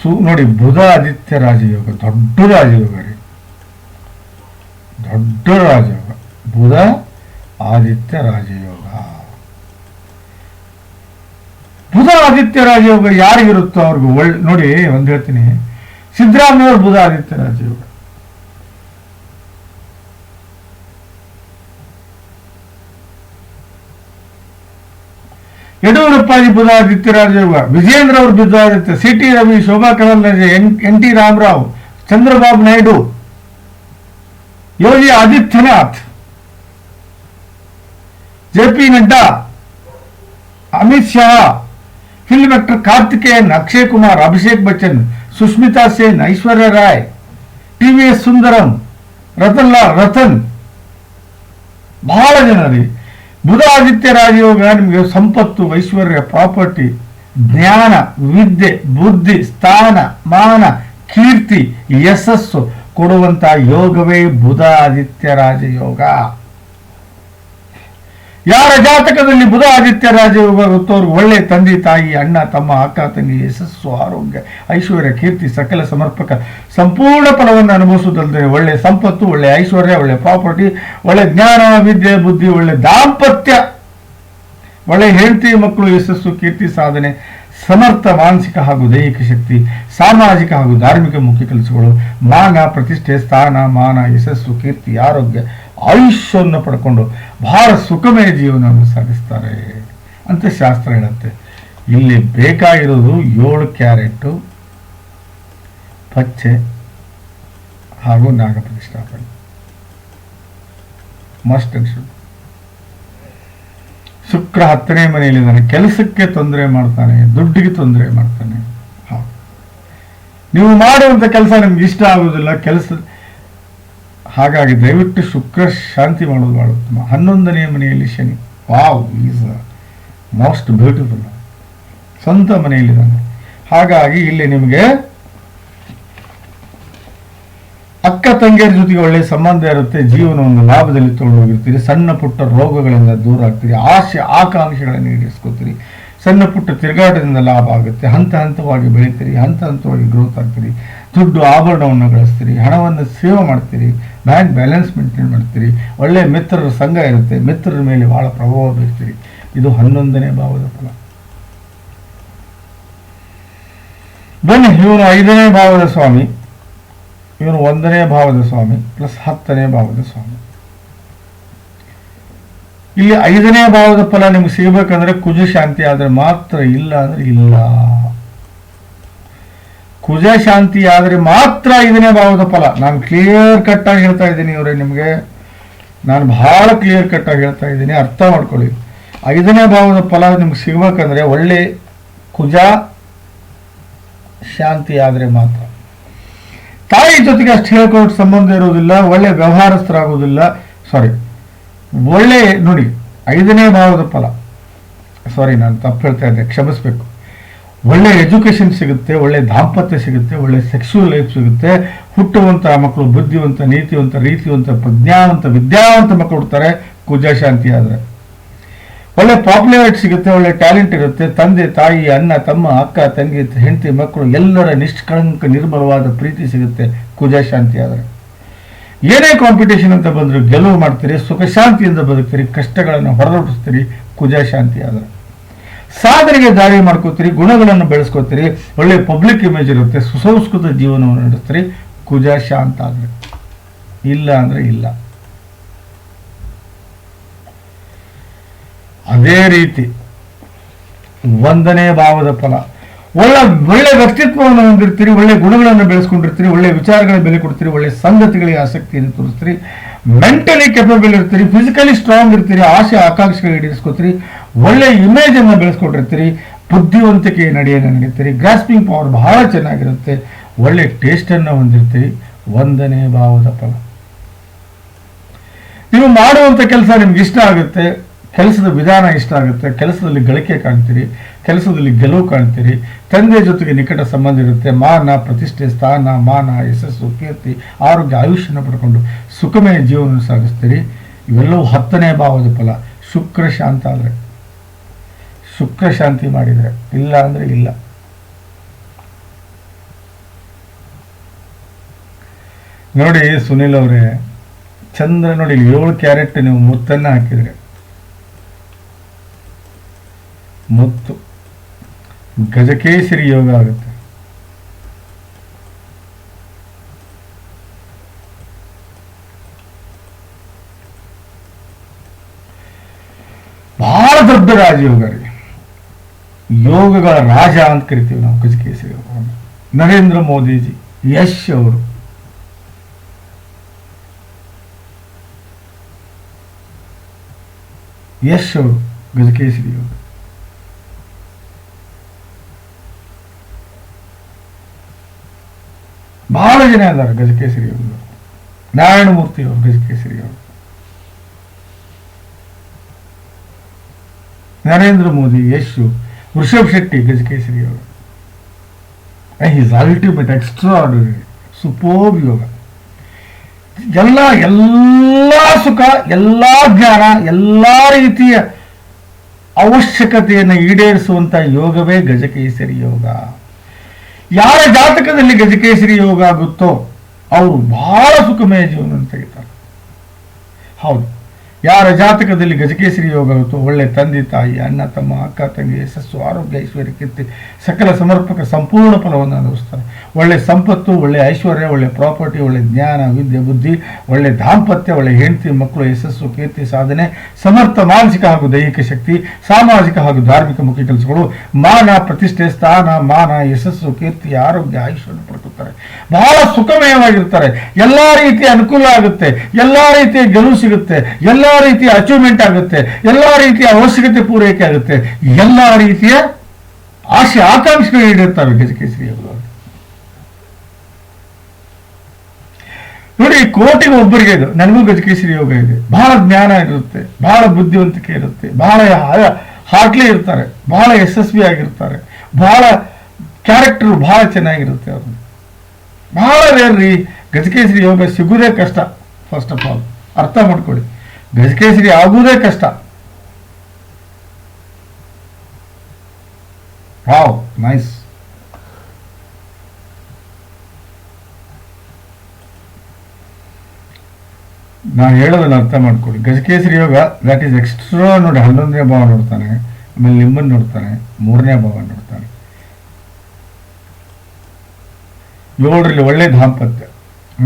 ಸು, ನೋಡಿ, ಬುಧ ಆದಿತ್ಯ ರಾಜಯೋಗ, ದೊಡ್ಡ ರಾಜಯೋಗ ರೀ. ದೊಡ್ಡ ರಾಜಯೋಗ ಬುಧ ಆದಿತ್ಯ ರಾಜಯೋಗ ಬುಧ ಆದಿತ್ಯ ರಾಜಯೋಗ ಯಾರಿಗಿರುತ್ತೋ ಅವ್ರಿಗೆ ಒಳ್ಳೆ ನೋಡಿ ಒಂದು ಹೇಳ್ತೀನಿ. ಸಿದ್ದರಾಮಯ್ಯವ್ರ ಬುಧ ಆದಿತ್ಯ ರಾಜಯೋಗ ಯಡಿಯೂರಪ್ಪಾಜಿ ಬುಧ ಆದಿತ್ಯ ರಾಜಯೋಗ ವಿಜೇಂದ್ರ ಅವ್ರ Budha Aditya, C T Ravi, Shobha Karandlaje N T Rama Rao, Chandrababu Naidu Yogi Adityanath J P Nadda Amit Shah film actor Karthikeyan Akshay Kumar Abhishek Bachchan Sushmita Sen Aishwarya Rai T V S Sundaram Ratan Lal Ratan ಬಹಳ ಜನ ರೀ ಬುಧ ಆದಿತ್ಯ ರಾಜಯೋಗ ನಿಮಗೆ ಸಂಪತ್ತು ಐಶ್ವರ್ಯ ಪ್ರಾಪರ್ಟಿ ಜ್ಞಾನ ವಿದ್ಯೆ ಬುದ್ಧಿ ಸ್ಥಾನ ಮಾನ ಕೀರ್ತಿ ಯಶಸ್ಸು ಕೊಡುವಂತ ಯೋಗವೇ ಬುಧ ಆದಿತ್ಯ ರಾಜಯೋಗ. ಯಾರ ಜಾತಕದಲ್ಲಿ ಬುಧ ಆದಿತ್ಯ ರಾಜಯೋಗ ಗೊತ್ತವ್ರಿಗೆ ಒಳ್ಳೆ ತಂದೆ, ತಾಯಿ, ಅಣ್ಣ, ತಮ್ಮ, ಅಕ್ಕ, ತಂಗಿ, ಯಶಸ್ಸು, ಆರೋಗ್ಯ, ಐಶ್ವರ್ಯ, ಕೀರ್ತಿ, ಸಕಲ ಸಮರ್ಪಕ ಸಂಪೂರ್ಣ ಫಲವನ್ನು ಅನುಭವಿಸುವುದಲ್ಲದೆ ಒಳ್ಳೆ ಸಂಪತ್ತು, ಒಳ್ಳೆ ಐಶ್ವರ್ಯ, ಒಳ್ಳೆ ಪ್ರಾಪರ್ಟಿ, ಒಳ್ಳೆ ಜ್ಞಾನ, ವಿದ್ಯೆ, ಬುದ್ಧಿ, ಒಳ್ಳೆ ದಾಂಪತ್ಯ, ಒಳ್ಳೆ ಹೆಂಡತಿ, ಮಕ್ಕಳು, ಯಶಸ್ಸು, ಕೀರ್ತಿ, ಸಾಧನೆ ಸಮರ್ಥ ಮಾನಸಿಕ ಹಾಗೂ ದೈಹಿಕ ಶಕ್ತಿ, ಸಾಮಾಜಿಕ ಹಾಗೂ ಧಾರ್ಮಿಕ ಮುಖ್ಯ ಕೆಲಸಗಳು, ಮಾನ, ಪ್ರತಿಷ್ಠೆ, ಸ್ಥಾನ, ಮಾನ, ಯಶಸ್ಸು, ಕೀರ್ತಿ, ಆರೋಗ್ಯ, ಆಯುಷ್ಯವನ್ನು ಪಡ್ಕೊಂಡು ಬಹಳ ಸುಖಮಯ ಜೀವನವನ್ನು ಸಾಗಿಸ್ತಾರೆ ಅಂತ ಶಾಸ್ತ್ರ ಹೇಳುತ್ತೆ. ಇಲ್ಲಿ ಬೇಕಾಗಿರೋದು ಏಳು ಕ್ಯಾರೆಟು, ಪಚ್ಚೆ ಹಾಗೂ ನಾಗಪ್ರತಿಷ್ಠಾಪನೆ. ಮಸ್ಟ್ ಅಂಡ್ ಶುಕ್ರ ಹತ್ತನೇ ಮನೆಯಲ್ಲಿದ್ದಾನೆ ಕೆಲಸಕ್ಕೆ ತೊಂದರೆ ಮಾಡ್ತಾನೆ, ದುಡ್ಡಿಗೆ ತೊಂದರೆ ಮಾಡ್ತಾನೆ. ನೀವು ಮಾಡುವಂತ ಕೆಲಸ ನಿಮ್ಗೆ ಇಷ್ಟ ಆಗುವುದಿಲ್ಲ. ಕೆಲಸ ಹಾಗಾಗಿ ದಯವಿಟ್ಟು ಶುಕ್ರ ಶಾಂತಿ ಮಾಡೋದು ಬಹಳ ಉತ್ತಮ. ಹನ್ನೊಂದನೇ ಮನೆಯಲ್ಲಿ Shani. Wow is most beautiful ಸ್ವಂತ ಮನೆಯಲ್ಲಿದ್ದಾನೆ. ಹಾಗಾಗಿ ಇಲ್ಲಿ ನಿಮಗೆ ಅಕ್ಕ ತಂಗಿಯರ ಜೊತೆಗೆ ಒಳ್ಳೆ ಸಂಬಂಧ ಇರುತ್ತೆ, ಜೀವನವನ್ನು ಲಾಭದಲ್ಲಿ ತೊಗೊಂಡು ಹೋಗಿರ್ತೀರಿ, ಸಣ್ಣ ಪುಟ್ಟ ರೋಗಗಳಿಂದ ದೂರ ಆಗ್ತೀರಿ ಆಸೆ ಆಕಾಂಕ್ಷೆಗಳನ್ನು ಈಡೇರಿಸ್ಕೋತೀರಿ. ಸಣ್ಣ ಪುಟ್ಟ ತಿರುಗಾಟದಿಂದ ಲಾಭ ಆಗುತ್ತೆ, ಹಂತ ಹಂತವಾಗಿ ಬೆಳಿತೀರಿ, ಹಂತ ಹಂತವಾಗಿ ಗ್ರೋತ್ ಆಗ್ತೀರಿ. ದುಡ್ಡು ಆಭರಣವನ್ನು ಗಳಿಸ್ತೀರಿ, ಹಣವನ್ನು ಸೇವ್ ಮಾಡ್ತೀರಿ ಬ್ಯಾಂಕ್ ಬ್ಯಾಲೆನ್ಸ್ ಮೇಂಟೈನ್ ಮಾಡ್ತೀರಿ. ಒಳ್ಳೆ ಮಿತ್ರರ ಸಂಘ ಇರುತ್ತೆ, ಮಿತ್ರರ ಮೇಲೆ ಭಾಳ ಪ್ರಭಾವ ಬೀರ್ತೀರಿ. ಇದು ಹನ್ನೊಂದನೇ ಭಾವದ ಫಲ. ಬನ್ನಿ ಇವನು ಐದನೇ ಭಾವದ ಸ್ವಾಮಿ. ಇವನು ಒಂದನೇ ಭಾವದ ಸ್ವಾಮಿ ಪ್ಲಸ್ ಹತ್ತನೇ ಭಾವದ ಸ್ವಾಮಿ. ಇಲ್ಲಿ ಐದನೇ ಭಾವದ ಫಲ ನಿಮ್ಗೆ ಸಿಗಬೇಕಂದ್ರೆ ಕುಜ ಶಾಂತಿ ಆದ್ರೆ ಮಾತ್ರ ಇಲ್ಲ ಅಂದ್ರೆ ಇಲ್ಲ. ಕುಜ ಶಾಂತಿ ಆದ್ರೆ ಮಾತ್ರ ಐದನೇ ಭಾವದ ಫಲ. ನಾನು ಕ್ಲಿಯರ್ ಕಟ್ ಆಗಿ ಹೇಳ್ತಾ ಇದ್ದೀನಿ ಇವರೇ ನಿಮಗೆ. ನಾನು ಬಹಳ ಕ್ಲಿಯರ್ ಕಟ್ ಆಗಿ ಹೇಳ್ತಾ ಇದ್ದೀನಿ, ಅರ್ಥ ಮಾಡ್ಕೊಳ್ಳಿ. ಐದನೇ ಭಾವದ ಫಲ ನಿಮ್ಗೆ ಸಿಗಬೇಕಂದ್ರೆ ಒಳ್ಳೆ ಕುಜ ಶಾಂತಿ ಆದ್ರೆ ಮಾತ್ರ. ತಾಯಿ ಜೊತೆಗೆ ಅಷ್ಟು ಹೇಳ್ಕೊಂಡು ಸಂಬಂಧ ಇರುವುದಿಲ್ಲ, ಒಳ್ಳೆ ವ್ಯವಹಾರಸ್ಥರಾಗೋದಿಲ್ಲ ಸಾರಿ ಒಳ್ಳೆ, ನೋಡಿ, ಐದನೇ ಭಾವದ ಫಲ. ಸಾರಿ ನಾನು ತಪ್ಪು ಹೇಳ್ತಾ ಇದ್ದೆ, ಕ್ಷಮಿಸ್ಬೇಕು. ಒಳ್ಳೆ ಎಜುಕೇಶನ್ ಸಿಗುತ್ತೆ, ಒಳ್ಳೆ ದಾಂಪತ್ಯ ಸಿಗುತ್ತೆ, ಒಳ್ಳೆ ಸೆಕ್ಸುವಲ್ ಲೈಫ್ ಸಿಗುತ್ತೆ. ಹುಟ್ಟುವಂಥ ಮಕ್ಕಳು ಬುದ್ಧಿವಂತ, ನೀತಿವಂತ, ರೀತಿವಂತ, ಪ್ರಜ್ಞಾವಂತ, ವಿದ್ಯಾವಂತ ಮಕ್ಕಳು ಹುಡ್ತಾರೆ, ಕುಜಾಶಾಂತಿ ಆದ್ರೆ. ಒಳ್ಳೆ ಪಾಪ್ಯುಲಾರಿಟಿ ಸಿಗುತ್ತೆ, ಒಳ್ಳೆ ಟ್ಯಾಲೆಂಟ್ ಇರುತ್ತೆ. ತಂದೆ, ತಾಯಿ, ಅಣ್ಣ, ತಮ್ಮ, ಅಕ್ಕ, ತಂಗಿ, ಹೆಂಡತಿ, ಮಕ್ಕಳು ಎಲ್ಲರ ನಿಷ್ಕಳಂಕ ನಿರ್ಮಲವಾದ ಪ್ರೀತಿ ಸಿಗುತ್ತೆ ಕುಜ ಶಾಂತಿ ಆದರೆ. ಏನೇ ಕಾಂಪಿಟೇಷನ್ ಅಂತ ಬಂದ್ರು ಗೆಲುವು ಮಾಡ್ತೀರಿ, ಸುಖ ಶಾಂತಿಯಿಂದ ಬದುಕ್ತೀರಿ, ಕಷ್ಟಗಳನ್ನು ಹೊರದೊಡಿಸ್ತೀರಿ ಕುಜ ಶಾಂತಿ ಆದರೆ. ಸಾಧನೆಗೆ ದಾರಿ ಮಾಡ್ಕೋತೀರಿ, ಗುಣಗಳನ್ನು ಬೆಳೆಸ್ಕೋತೀರಿ, ಒಳ್ಳೆ ಪಬ್ಲಿಕ್ ಇಮೇಜ್ ಇರುತ್ತೆ, ಸುಸಂಸ್ಕೃತ ಜೀವನವನ್ನು ನಡೆಸ್ತೀರಿ, ಕುಜ ಶಾಂತ ಆದ್ರೆ. ಇಲ್ಲ ಅಂದರೆ ಇಲ್ಲ. ಅದೇ ರೀತಿ ಒಂದನೇ ಭಾವದ ಫಲ. ಒಳ್ಳೆ ಒಳ್ಳೆ ವ್ಯಕ್ತಿತ್ವವನ್ನು ಹೊಂದಿರ್ತೀರಿ, ಒಳ್ಳೆ ಗುಣಗಳನ್ನು ಬೆಳೆಸ್ಕೊಂಡಿರ್ತೀರಿ, ಒಳ್ಳೆ ವಿಚಾರಗಳ ಬೆಲೆ ಕೊಡ್ತೀರಿ, ಒಳ್ಳೆ ಸಂಗತಿಗಳಿಗೆ ಆಸಕ್ತಿಯನ್ನು ತೋರಿಸ್ತೀರಿ. ಮೆಂಟಲಿ ಕೆಪಬಲ್ ಇರ್ತೀರಿ ಫಿಸಿಕಲಿ ಸ್ಟ್ರಾಂಗ್ ಇರ್ತೀರಿ, ಆಸೆ ಆಕಾಂಕ್ಷೆಗಳು ಈಡೇರಿಸ್ಕೋತೀರಿ. ಒಳ್ಳೆ ಇಮೇಜ್ ಅನ್ನು ಬೆಳೆಸ್ಕೊಂಡಿರ್ತೀರಿ. ಬುದ್ಧಿವಂತಿಕೆ ನಡೆಯನ್ನು ನಡೀತೀರಿ. ಗ್ರಾಸ್ಪಿಂಗ್ ಪವರ್ ಬಹಳ ಚೆನ್ನಾಗಿರುತ್ತೆ. ಒಳ್ಳೆ ಟೇಸ್ಟ್ ಅನ್ನು ಹೊಂದಿರ್ತೀರಿ. ಒಂದನೇ ಭಾವದ ಫಲ. ನೀವು ಮಾಡುವಂತ ಕೆಲಸ ನಿಮ್ಗೆ ಇಷ್ಟ ಆಗುತ್ತೆ. ಕೆಲಸದ ವಿಧಾನ ಇಷ್ಟ ಆಗುತ್ತೆ, ಕೆಲಸದಲ್ಲಿ ಗಳಿಕೆ ಕಾಣ್ತೀರಿ, ಕೆಲಸದಲ್ಲಿ ಗೆಲುವು ಕಾಣ್ತೀರಿ, ತಂದೆ ಜೊತೆಗೆ ನಿಕಟ ಸಂಬಂಧ ಇರುತ್ತೆ, ಮಾನ, ಪ್ರತಿಷ್ಠೆ, ಸ್ಥಾನ, ಮಾನ, ಯಶಸ್ಸು, ಕೀರ್ತಿ, ಆರೋಗ್ಯ, ಆಯುಷ್ಯನ ಪಡ್ಕೊಂಡು ಸುಖಮಯ ಜೀವನ ಸಾಗಿಸ್ತೀರಿ. ಇವೆಲ್ಲವೂ ಹತ್ತನೇ ಭಾವದ ಫಲ. ಶುಕ್ರ ಶಾಂತ ಆದರೆ. ಶುಕ್ರ ಶಾಂತಿ ಮಾಡಿದರೆ ಇಲ್ಲ ಅಂದರೆ ಇಲ್ಲ. ನೋಡಿ ಸುನಿಲ್ ಅವರೇ, ಚಂದ್ರ ನೋಡಿ ಏಳು ಕ್ಯಾರೆಟ್ ನೀವು ಮುತ್ತನ್ನು ಹಾಕಿದ್ರೆ. ಮುತ್ತು. ಗಜಕೇಸರಿ ಯೋಗ ಆಗುತ್ತೆ. ಬಹಳ ದೊಡ್ಡ ರಾಜಯೋಗ ರೀ ಯೋಗಗಳ ರಾಜ ಅಂತ ಕರಿತೀವಿ ನಾವು ಗಜಕೇಸರಿ ನರೇಂದ್ರ ಮೋದಿಜಿ, ಯಶ್ ಅವರು. ಯಶ್ ಅವರು ಗಜಕೇಸರಿ ಯೋಗ. ಬಹಳ ಜನ ಇದ್ದಾರೆ ಗಜಕೇಸರಿ ಅವರು ನಾರಾಯಣಮೂರ್ತಿ ಅವರು ಗಜಕೇಸರಿ ಅವರು ನರೇಂದ್ರ ಮೋದಿ, ಯಶು, ವೃಷಭ್ ಶೆಟ್ಟಿ ಗಜಕೇಸರಿ ಅವರು ಹಿಸ್ ಅಲ್ಟಿಮೇಟ್ ಎಕ್ಸ್ಟ್ರಾ ಆರ್ಡಿನರಿ ಸುಪೋಬ್ ಯೋಗ ಎಲ್ಲ ಎಲ್ಲ ಸುಖ, ಎಲ್ಲ ಜ್ಞಾನ, ಎಲ್ಲ ರೀತಿಯ ಅವಶ್ಯಕತೆಯನ್ನು ಈಡೇರಿಸುವಂತಹ ಯೋಗವೇ ಗಜಕೇಸರಿ ಯೋಗ. ಯಾರ ಜಾತಕದಲ್ಲಿ ಗಜಕೇಸರಿ ಯೋಗ ಆಗುತ್ತೋ ಅವರು ಬಹಳ ಸುಖಮಯ ಜೀವನ ತೆಗಿತಾರೆ. ಹೌದು. ಯಾರ ಜಾತಕದಲ್ಲಿ ಗಜಕೇಸರಿ ಯೋಗ ಇತ್ತು ಒಳ್ಳೆ ತಂದೆ, ತಾಯಿ, ಅಣ್ಣ, ತಮ್ಮ, ಅಕ್ಕ, ತಂಗಿ, ಯಶಸ್ಸು, ಆರೋಗ್ಯ, ಐಶ್ವರ್ಯ, ಕೀರ್ತಿ, ಸಕಲ ಸಮರ್ಪಕ ಸಂಪೂರ್ಣ ಫಲವನ್ನು ಅನುಭವಿಸ್ತಾರೆ. ಒಳ್ಳೆ ಸಂಪತ್ತು, ಒಳ್ಳೆ ಐಶ್ವರ್ಯ, ಒಳ್ಳೆ ಪ್ರಾಪರ್ಟಿ, ಒಳ್ಳೆ ಜ್ಞಾನ, ವಿದ್ಯೆ, ಬುದ್ಧಿ, ಒಳ್ಳೆ ದಾಂಪತ್ಯ, ಒಳ್ಳೆ ಹೆಂಡತಿ, ಮಕ್ಕಳು, ಯಶಸ್ಸು, ಕೀರ್ತಿ, ಸಾಧನೆ, ಸಮರ್ಥ, ಮಾನಸಿಕ ಹಾಗೂ ದೈಹಿಕ ಶಕ್ತಿ, ಸಾಮಾಜಿಕ ಹಾಗೂ ಧಾರ್ಮಿಕ ಮುಖ್ಯ ಕೆಲಸಗಳು, ಮಾನ, ಪ್ರತಿಷ್ಠೆ, ಸ್ಥಾನ, ಮಾನ, ಯಶಸ್ಸು, ಕೀರ್ತಿ, ಆರೋಗ್ಯ, ಐಶ್ವರ್ಯ ಪಡ್ಕೊತಾರೆ ಬಹಳ ಸುಖಮಯವಾಗಿರ್ತಾರೆ. ಎಲ್ಲ ರೀತಿಯ ಅನುಕೂಲ ಆಗುತ್ತೆ. ಎಲ್ಲ ರೀತಿಯ ಗೆಲುವು ಸಿಗುತ್ತೆ. ಎಲ್ಲಾ ರೀತಿಯ ಅಚೀವ್ಮೆಂಟ್ ಆಗುತ್ತೆ, ಎಲ್ಲಾ ರೀತಿಯ ಅವಶ್ಯಕತೆ ಪೂರೈಕೆ ಆಗುತ್ತೆ, ಎಲ್ಲಾ ರೀತಿಯ ಆಶೆ ಆಕಾಂಕ್ಷೆಗಳು ಈಡೇರ್ತವೆ ಗಜಕೇಸರಿ ಅವರು. ನೋಡಿ ಕೋಟಿಗೆ ಒಬ್ಬರಿಗೆ ಇದು, ನನಗೂ ಗಜಕೇಸರಿ ಯೋಗ ಇದೆ. ಬಹಳ ಜ್ಞಾನ ಇರುತ್ತೆ, ಬಹಳ ಬುದ್ಧಿವಂತಿಕೆ ಇರುತ್ತೆ, ಬಹಳ ಹಾಟ್ಲಿ ಇರ್ತಾರೆ, ಬಹಳ ಯಶಸ್ವಿ ಆಗಿರ್ತಾರೆ, ಬಹಳ ಕ್ಯಾರೆಕ್ಟರ್ ಬಹಳ ಚೆನ್ನಾಗಿರುತ್ತೆ ಅವರು ಬಹಳ ರೇರ್ ರೀ ಗಜಕೇಸರಿ ಯೋಗ ಸಿಗೋದೇ ಕಷ್ಟ ಫಸ್ಟ್ ಆಫ್ ಆಲ್ ಅರ್ಥ ಮಾಡ್ಕೊಳ್ಳಿ. ಗಜಕೇಸರಿ ಆಗುವುದೇ ಕಷ್ಟ. Wow, nice. ನಾನು ಹೇಳೋದನ್ನು ಅರ್ಥ ಮಾಡ್ಕೊಳ್ಳಿ. ಗಜಕೇಸರಿ ಯೋಗ ದಟ್ ಈಸ್ ಎಕ್ಸ್ಟ್ರಾ ನೋಡಿ ಹನ್ನೊಂದನೇ ಭಾವ ನೋಡ್ತಾನೆ, ಆಮೇಲೆ ನಿಮ್ಮನ್ನು ನೋಡ್ತಾನೆ, ಮೂರನೇ ಭಾವ ನೋಡ್ತಾನೆ. ಏಳರಲ್ಲಿ ಒಳ್ಳೆ ದಾಂಪತ್ಯ.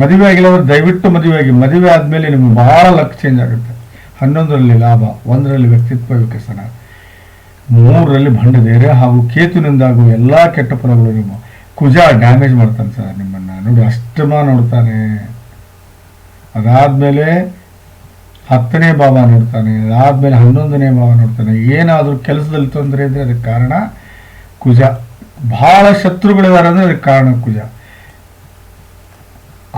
ಮದುವೆ ಆಗಿಲ್ಲವರು ದಯವಿಟ್ಟು ಮದುವೆ ಆಗಿ, ಮದುವೆ ಆದಮೇಲೆ ನಿಮ್ಗೆ ಬಹಳ ಲಕ್ ಚೇಂಜ್ ಆಗುತ್ತೆ. ಹನ್ನೊಂದರಲ್ಲಿ ಲಾಭ, ಒಂದರಲ್ಲಿ ವ್ಯಕ್ತಿತ್ವ ವಿಕಸನ, ಮೂರರಲ್ಲಿ ಭಂಡದೇರೆ ಹಾಗೂ ಕೇತುನಿಂದಾಗುವ ಎಲ್ಲ ಕೆಟ್ಟ ಫಲಗಳು ನಿಮ್ಮ. ಕುಜ ಡ್ಯಾಮೇಜ್ ಮಾಡ್ತಾನೆ ಸರ್ ನಿಮ್ಮನ್ನ. ನೋಡಿ, ಅಷ್ಟಮ ನೋಡ್ತಾನೆ. ಅದಾದಮೇಲೆ ಹತ್ತನೇ ಭಾವ ನೋಡ್ತಾನೆ. ಅದಾದಮೇಲೆ ಹನ್ನೊಂದನೇ ಭಾವ ನೋಡ್ತಾನೆ. ಏನಾದರೂ ಕೆಲಸದಲ್ಲಿ ತೊಂದರೆ ಇದ್ರೆ ಅದಕ್ಕೆ ಕಾರಣ ಕುಜ. ಭಾಳ ಶತ್ರುಗಳಿದ್ದಾರೆ ಅಂದರೆ ಅದಕ್ಕೆ ಕಾರಣ ಕುಜ.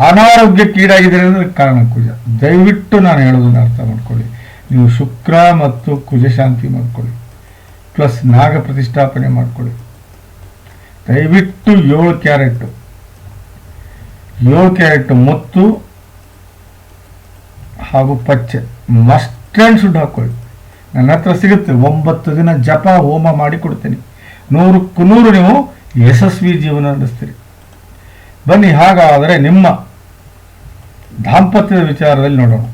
ಅನಾರೋಗ್ಯಕ್ಕೀಡಾಗಿದ್ದಾರೆ ಅಂದರೆ ಕಾರಣ ಕುಜ. ದಯವಿಟ್ಟು ನಾನು ಹೇಳೋದನ್ನು ಅರ್ಥ ಮಾಡ್ಕೊಳ್ಳಿ. ನೀವು ಶುಕ್ರ ಮತ್ತು ಕುಜ ಶಾಂತಿ ಮಾಡ್ಕೊಳ್ಳಿ. ಪ್ಲಸ್ ನಾಗ ಪ್ರತಿಷ್ಠಾಪನೆ ಮಾಡ್ಕೊಳ್ಳಿ. ದಯವಿಟ್ಟು ಏಳು ಕ್ಯಾರೆಟ್. ಏಳು ಕ್ಯಾರೆಟ್ ಮತ್ತು ಹಾಗೂ ಪಚ್ಚೆ. ಮಸ್ಟ್ ಆ್ಯಂಡ್ ಶುಡ್ ಹಾಕ್ಕೊಳ್ಳಿ ನನ್ನ ಹತ್ರ ಸಿಗುತ್ತೆ. ಒಂಬತ್ತು ದಿನ ಜಪ, ಹೋಮ ಮಾಡಿ ಕೊಡ್ತೀನಿ. ನೂರಕ್ಕೂ ನೂರು ನೀವು ಯಶಸ್ವಿ ಜೀವನ ನಡೆಸ್ತೀರಿ. ಬನ್ನಿ, ಹಾಗಾದರೆ ನಿಮ್ಮ ದಾಂಪತ್ಯದ ವಿಚಾರದಲ್ಲಿ ನೋಡೋಣ.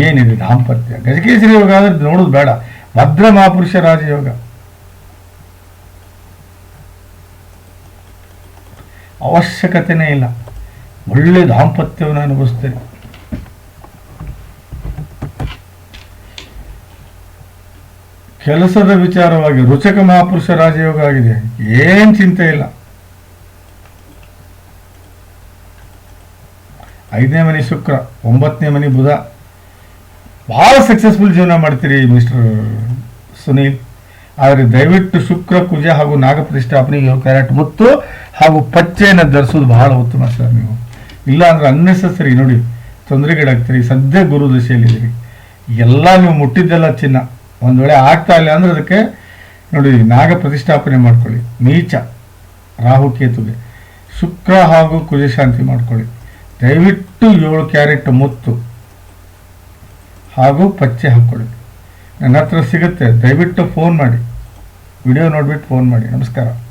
ಏನಿದೆ ದಾಂಪತ್ಯ? ಗಜಕೇಸರಿ ಯೋಗ ಆದರೆ ನೋಡೋದು ಬೇಡ. ಭದ್ರ ಮಹಾಪುರುಷ ರಾಜಯೋಗ. ಅವಶ್ಯಕತೆನೇ ಇಲ್ಲ. ಒಳ್ಳೆ ದಾಂಪತ್ಯವನ್ನು ಅನುಭವಿಸ್ತೇನೆ. ಕೆಲಸದ ವಿಚಾರವಾಗಿ ರುಚಕ ಮಹಾಪುರುಷ ರಾಜಯೋಗ ಆಗಿದೆ. ಏನ್ ಚಿಂತೆ ಇಲ್ಲ. ಐದನೇ ಮನೆ ಶುಕ್ರ, ಒಂಬತ್ತನೇ ಮನೆ ಬುಧ. ಭಾಳ ಸಕ್ಸಸ್ಫುಲ್ ಜೀವನ ಮಾಡ್ತೀರಿ ಮಿಸ್ಟರ್ ಸುನೀಲ್. ಆದರೆ ದಯವಿಟ್ಟು ಶುಕ್ರ, ಕುಜ ಹಾಗೂ ನಾಗ ಪ್ರತಿಷ್ಠಾಪನೆ, ಯೋಗ, ಕ್ಯಾರೆಟ್ ಮುತ್ತು ಹಾಗೂ ಪಚ್ಚೆಯನ್ನು ಧರಿಸೋದು ಬಹಳ ಉತ್ತಮ ಸರ್ ನೀವು. ಇಲ್ಲ ಅಂದ್ರೆ ಅನ್ನೆಸರಿ ನೋಡಿ, ತೊಂದರೆಗೀಡಾಗ್ತೀರಿ, ಸದ್ಯ ಗುರು ದಶೆಯಲ್ಲಿದ್ದೀರಿ. ಎಲ್ಲ ನೀವು ಮುಟ್ಟಿದ್ದೆಲ್ಲ ಚಿನ್ನ. ಒಂದು ವೇಳೆ ಆಗ್ತಾ ಇಲ್ಲ ಅಂದ್ರೆ ಅದಕ್ಕೆ ನೋಡಿ, ನಾಗ ಪ್ರತಿಷ್ಠಾಪನೆ ಮಾಡ್ಕೊಳ್ಳಿ. ನೀಚ ರಾಹು ಕೇತುಗೆ ಶುಕ್ರ ಹಾಗೂ ಕುಜ ಶಾಂತಿ ಮಾಡ್ಕೊಳ್ಳಿ. ದಯವಿಟ್ಟು ಏಳು ಕ್ಯಾರೆಟ್ ಮುತ್ತು ಹಾಗೂ ಪಚ್ಚೆ ಹಾಕ್ಕೊಳ್ಳಿ. ನನ್ನ ಹತ್ರ ಸಿಗುತ್ತೆ. ದಯವಿಟ್ಟು ಫೋನ್ ಮಾಡಿ. ವಿಡಿಯೋ ನೋಡ್ಬಿಟ್ಟು ಫೋನ್ ಮಾಡಿ. ನಮಸ್ಕಾರ.